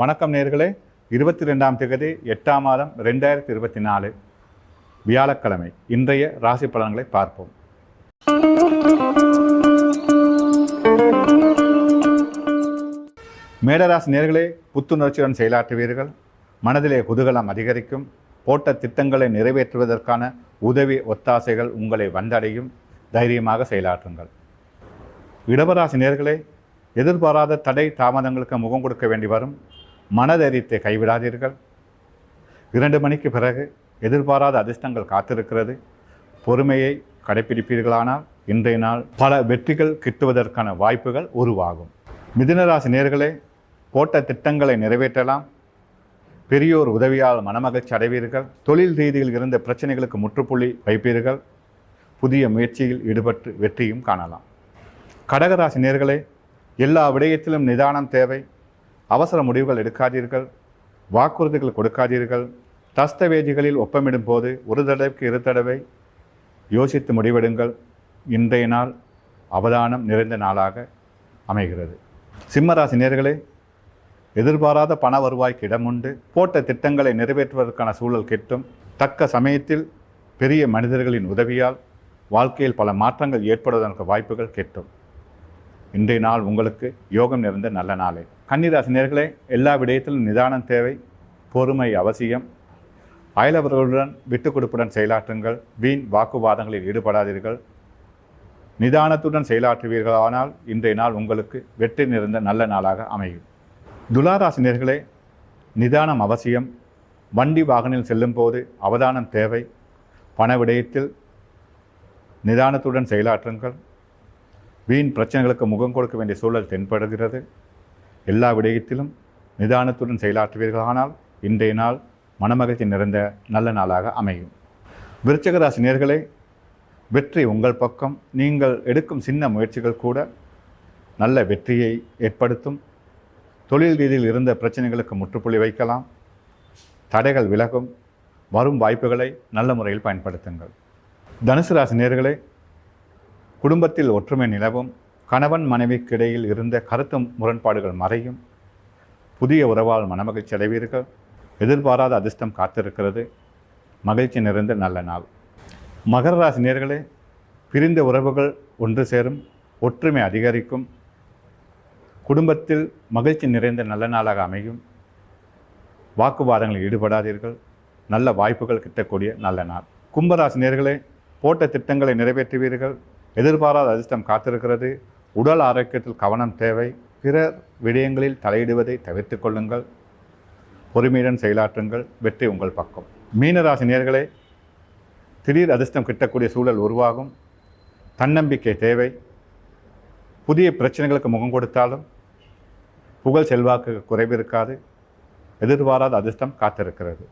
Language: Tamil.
வணக்கம் நேர்களே. இருபத்தி ரெண்டாம் தேதி எட்டாம் மாதம் ரெண்டாயிரத்தி இருபத்தி நாலு வியாழக்கிழமை. இன்றைய ராசி பலன்களை பார்ப்போம். மேடராசி நேர்களே புத்துணர்ச்சியுடன் செயலாற்றுவீர்கள். மனதிலே குதூகலம் அதிகரிக்கும். போட்ட திட்டங்களை நிறைவேற்றுவதற்கான உதவி ஒத்தாசைகள் உங்களை வந்தடையும். தைரியமாக செயலாற்றுங்கள். இடவராசி நேர்களே எதிர்பாராத தடை தாமதங்களுக்கு முகம் கொடுக்க வேண்டி வரும். மனதைரியத்தை கைவிடாதீர்கள். இரண்டு மணிக்கு பிறகு எதிர்பாராத அதிர்ஷ்டங்கள் காத்திருக்கிறது. பொறுமையை கடைப்பிடிப்பீர்களானால் இன்றைய நாள் பல வெற்றிகள் கிட்டுவதற்கான வாய்ப்புகள் உருவாகும். மிதுனராசி நேர்களே போட்ட திட்டங்களை நிறைவேற்றலாம். பெரியோர் உதவியால் மனமகிழ்ச்சி அடைவீர்கள். தொழில் ரீதியில் இருந்த பிரச்சனைகளுக்கு முற்றுப்புள்ளி வைப்பீர்கள். புதிய முயற்சியில் ஈடுபட்டு வெற்றியும் காணலாம். கடகராசி நேர்களே எல்லா விடயத்திலும் நிதானம் தேவை. அவசர முடிவுகள் எடுக்காதீர்கள். வாக்குறுதிகள் கொடுக்காதீர்கள். தஸ்தவேஜிகளில் ஒப்பமிடும் போது ஒரு தடவைக்கு இரு தடவை யோசித்து முடிவெடுங்கள். இன்றைய நாள் அவதானம் நிறைந்த நாளாக அமைகிறது. சிம்மராசி நேர்களே எதிர்பாராத பண வருவாய்க்கு இடமுண்டு. போட்ட திட்டங்களை நிறைவேற்றுவதற்கான சூழல் கிட்டும். தக்க சமயத்தில் பெரிய மனிதர்களின் உதவியால் வாழ்க்கையில் பல மாற்றங்கள் ஏற்படுவதற்கு வாய்ப்புகள் கிட்டும். இன்றைய நாள் உங்களுக்கு யோகம் நிறைந்த நல்ல நாளே. கன்னிராசினியர்களே எல்லா விடயத்திலும் நிதானம் தேவை பொறுமை அவசியம். அயலவர்களுடன் விட்டு கொடுப்புடன் செயலாற்றுங்கள். வீண் வாக்குவாதங்களில் ஈடுபடாதீர்கள். நிதானத்துடன் செயலாற்றுவீர்களானால் இன்றைய நாள் உங்களுக்கு வெற்றி நிறைந்த நல்ல நாளாக அமையும். துலாராசினியர்களே நிதானம் அவசியம். வண்டி வாகனில் செல்லும்போது அவதானம் தேவை. பண விடயத்தில் நிதானத்துடன் செயலாற்றுங்கள். வீண் பிரச்சனைகளுக்கு முகம் கொடுக்க வேண்டிய சூழல் தென்படுகிறது. எல்லா விடயத்திலும் நிதானத்துடன் செயலாற்றுவீர்களானால் இன்றைய நாள் மனமகிழ்ச்சி நிறைந்த நல்ல நாளாக அமையும். விருச்சகராசி நேர்களே வெற்றி உங்கள் பக்கம். நீங்கள் எடுக்கும் சின்ன முயற்சிகள் கூட நல்ல வெற்றியை ஏற்படுத்தும். தொழில் ரீதியில் இருந்த பிரச்சனைகளுக்கு முற்றுப்புள்ளி வைக்கலாம். தடைகள் விலகும். வரும் வாய்ப்புகளை நல்ல முறையில் பயன்படுத்துங்கள். தனுசு ராசி நேர்களே குடும்பத்தில் ஒற்றுமை நிலவும். கணவன் மனைவிக்கு இடையில் இருந்த கருத்து முரண்பாடுகள் மறையும். புதிய உறவால் மனமகிழ்ச்சி அடைவீர்கள். எதிர்பாராத அதிர்ஷ்டம் காத்திருக்கிறது. மகிழ்ச்சி நிறைந்த நல்ல நாள். மகர ராசி நேர்களே பிரிந்த உறவுகள் ஒன்று சேரும் ஒற்றுமை அதிகரிக்கும். குடும்பத்தில் மகிழ்ச்சி நிறைந்த நல்ல நாளாக அமையும். வாக்குவாதங்களில் ஈடுபடாதீர்கள். நல்ல வாய்ப்புகள் கிட்டக்கூடிய நல்ல நாள். கும்பராசி நேர்களே போட்ட திட்டங்களை நிறைவேற்றுவீர்கள். எதிர்பாராத அதிர்ஷ்டம் காத்திருக்கிறது. உடல் ஆரோக்கியத்தில் கவனம் தேவை. பிறர் விடயங்களில் தலையிடுவதை தவிர்த்து கொள்ளுங்கள். பொறுமையுடன் செயலாற்றுங்கள். வெற்றி உங்கள் பக்கம். மீனராசி நேர்களே திடீர் அதிர்ஷ்டம் கிட்டக்கூடிய சூழல் உருவாகும். தன்னம்பிக்கை தேவை. புதிய பிரச்சனைகளுக்கு முகம் கொடுத்தாலும் புகழ் செல்வாக்கு குறைவு இருக்காது எதிர்பாராத அதிர்ஷ்டம் காத்திருக்கிறது.